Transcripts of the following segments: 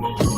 move.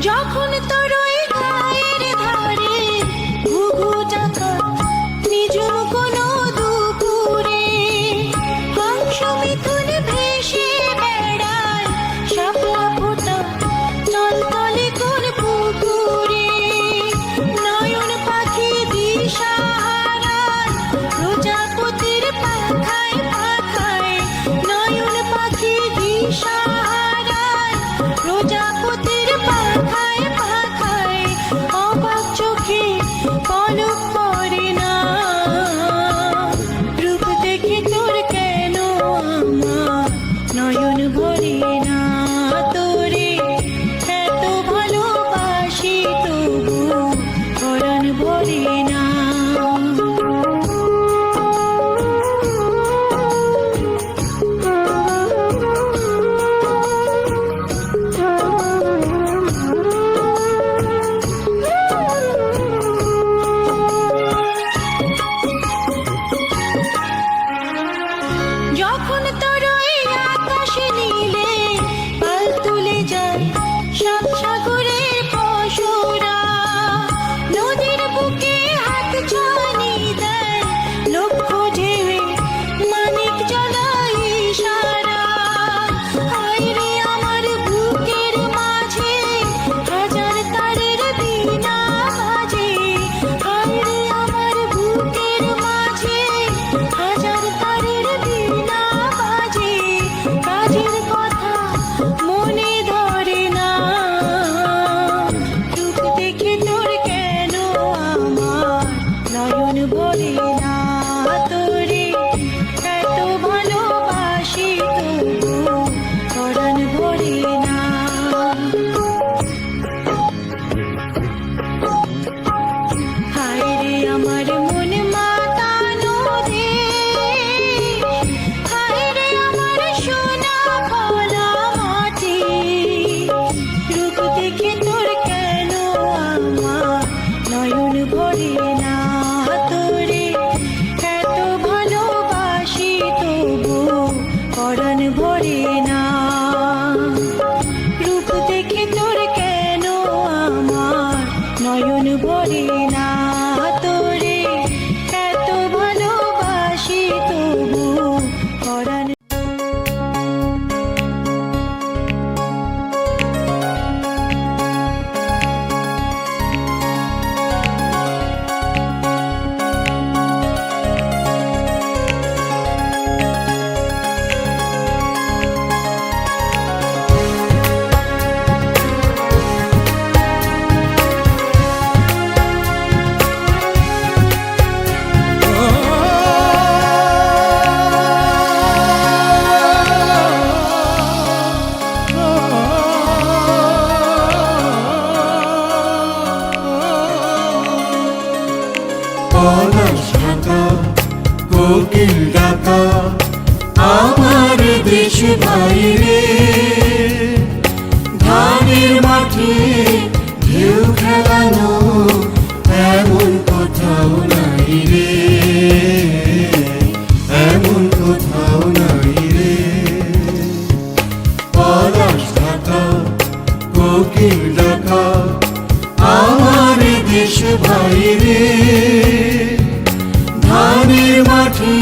যখন তোর কোকিল ডাকা আমার দেশ বাইরে ধানের মাঠে ঢেউ খেলানো এমন কোথাও নাই রে এমন কোথাও নাই রে পলাশ ঢাকা কোকিল ডাকা আমার দেশ বাইরে মাঠে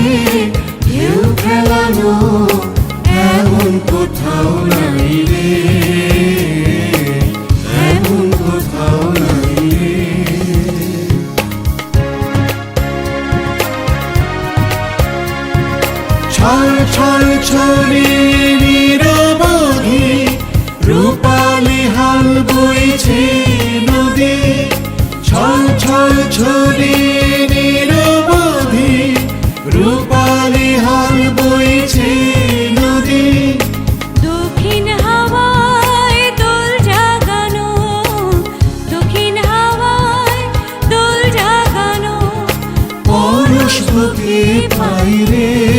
ঢেউ খেলানো এমন কোথাও নাই রে। এমন কোথাও নাই রে। ছল ছল ছড়ি নিরবধি রূপালি হাল বইছে নদী। ছল ছল ছড়ি দোল জাগানো পাই রে